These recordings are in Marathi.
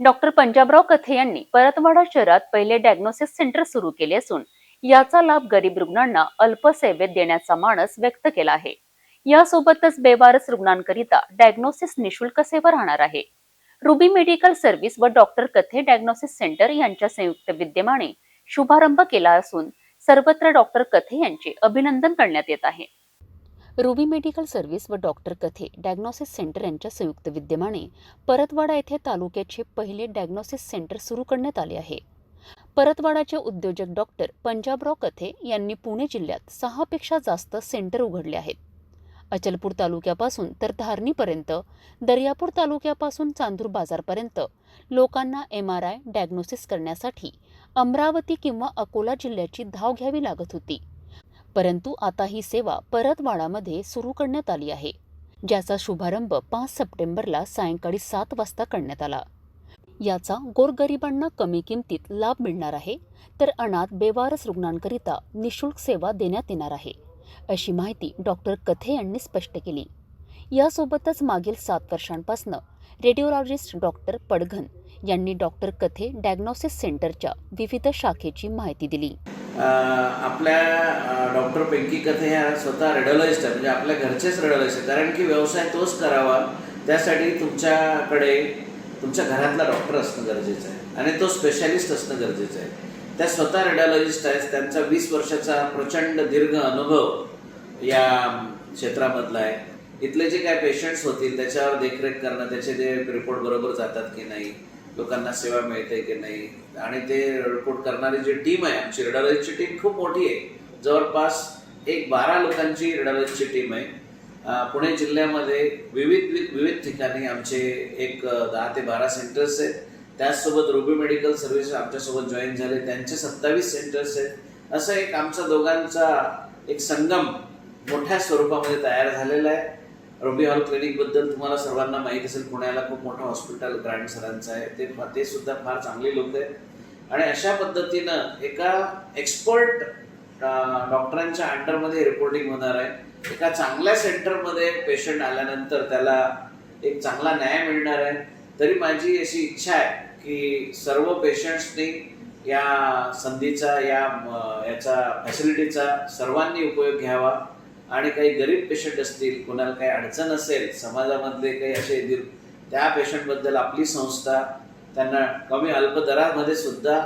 डॉक्टर पंजाबराव कथे यांनी परतवाडा शहरात पहिले डायग्नोसिस सेंटर सुरू केले असून याचा लाभ गरीब रुग्णांना अल्प सेवेत देण्याचा मानस व्यक्त केला आहे. यासोबतच बेवारस रुग्णांकरिता डायग्नोसिस निशुल्क सेवा राहणार आहे. रुबी मेडिकल सर्व्हिस व डॉक्टर कथे डायग्नोसिस सेंटर यांच्या संयुक्त विद्यमाने शुभारंभ केला असून सर्वत्र डॉक्टर कथे यांचे अभिनंदन करण्यात येत आहे. रुबी मेडिकल सर्व्हिस व डॉक्टर कथे डायग्नॉसिस सेंटर यांच्या संयुक्त विद्यमाने परतवाडा येथे तालुक्याचे पहिले डायग्नोसिस सेंटर सुरू करण्यात आले आहे. परतवाडाचे उद्योजक डॉक्टर पंजाबराव कथे यांनी पुणे जिल्ह्यात सहापेक्षा जास्त सेंटर उघडले आहेत. अचलपूर तालुक्यापासून तर धारणीपर्यंत दर्यापूर तालुक्यापासून चांदूर बाजारपर्यंत लोकांना एम आर आय डायग्नोसिस करण्यासाठी अमरावती किंवा अकोला जिल्ह्याची धाव घ्यावी लागत होती. परंतु आता ही सेवा परतवाडामध्ये सुरू करण्यात आली आहे ज्याचा शुभारंभ पाच सप्टेंबरला सायंकाळी सात वाजता करण्यात आला. याचा गोरगरिबांना कमी किमतीत लाभ मिळणार आहे तर अनाथ बेवारस रुग्णांकरिता निशुल्क सेवा देण्यात येणार आहे अशी माहिती डॉक्टर कथे यांनी स्पष्ट केली. यासोबतच मागील सात वर्षांपासून रेडिओलॉजिस्ट डॉक्टर पडघन यांनी डॉक्टर कथे डायग्नॉसिस सेंटरच्या विविध शाखेची माहिती दिली. आपल्या डॉक्टर पिंकी कथे ह्या स्वतः रेडॉलॉजिस्ट आहेत. म्हणजे आपल्या घरचेच रेडॉलॉजिस्ट आहेत. कारण की व्यवसाय तोच करावा. त्यासाठी तुमच्याकडे तुमच्या घरातला डॉक्टर असणं गरजेचं आहे. आणि तो स्पेशालिस्ट असणं गरजेचं आहे. त्या स्वतः रेडिओलॉजिस्ट आहेत. त्यांचा वीस वर्षाचा प्रचंड दीर्घ अनुभव या क्षेत्रामधला आहे. इथले जे काय पेशंट्स होतील त्याच्यावर देखरेख करणं त्याचे जे रिपोर्ट बरोबर जातात की नाही लोकांना सेवा मिळते की नाही? आणि ते रिपोर्ट करणारी जी टीम आहे आमची रेडिओलॉजीची टीम खूप मोठी आहे. जवळपास एक बारा लोकांची रेडिओलॉजीची टीम आहे. पुणे जिल्ह्यामध्ये विविध विविध विविध ठिकाणी आमचे एक दहा ते बारा सेंटर्स आहेत. त्याचसोबत रुबी मेडिकल सर्व्हिस आमच्यासोबत जॉईन झाले. त्यांचे सत्तावीस सेंटर्स आहेत. असं एक आमचा दोघांचा एक संगम मोठ्या स्वरूपामध्ये तयार झालेला आहे. रुबी हॉल क्लिनिकबद्दल तुम्हाला सर्वांना माहीत असेल पुण्याला खूप मोठं हॉस्पिटल ग्रँड सरांचं आहे. ते ते सुद्धा फार चांगली लोक आहेत. आणि अशा पद्धतीनं एका एक्सपर्ट डॉक्टरांच्या अंडरमध्ये रिपोर्टिंग होणार आहे. एका चांगल्या सेंटरमध्ये पेशंट आल्यानंतर त्याला एक चांगला न्याय मिळणार आहे. तरी माझी अशी इच्छा आहे की सर्व पेशंट्सनी या संधीचा या याचा फॅसिलिटीचा सर्वांनी उपयोग घ्यावा. आणि काही गरीब पेशंट असतील कोणाला काही अडचण असेल समाजामधले काही असे त्या पेशंटबद्दल आपली संस्था त्यांना कमी अल्प दरामध्ये सुद्धा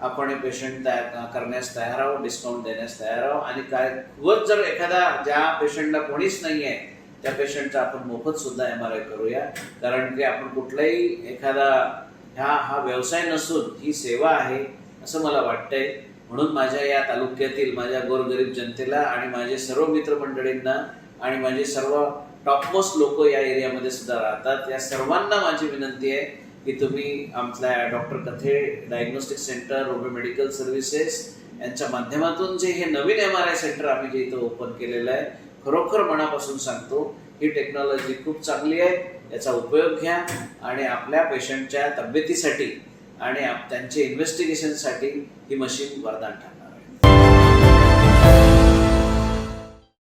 आपण हे पेशंट तयार करण्यास तयार आहोत डिस्काउंट देण्यास तयार आहोत. आणि काय खूपच जर एखादा ज्या पेशंटला कोणीच नाही आहे त्या पेशंटचा आपण मोफत सुद्धा एम आर आय करूया. कारण की आपण कुठलाही एखादा ह्या हा व्यवसाय नसून ही सेवा आहे असं मला वाटतंय. म्हणून माझ्या या तालुक्यातील माझ्या गोरगरीब जनतेला आणि माझे सर्व मित्रमंडळींना आणि माझे सर्व टॉपमोस्ट लोक या एरियामध्ये सुद्धा राहतात. या सर्वांना माझी विनंती आहे की तुम्ही आमच्या doctor Kathe diagnostic centre Ruby medical services यांच्या माध्यमातून जे हे नवीन एम आर आय सेंटर आम्ही जे इथं ओपन केलेलं आहे खरोखर मनापासून सांगतो ही टेक्नॉलॉजी खूप चांगली आहे. याचा उपयोग घ्या आणि आपल्या पेशंटच्या तब्येतीसाठी आणि आप- त्यांचे इन्व्हेस्टिगेशनसाठी ही मशीन वरदान ठरणार.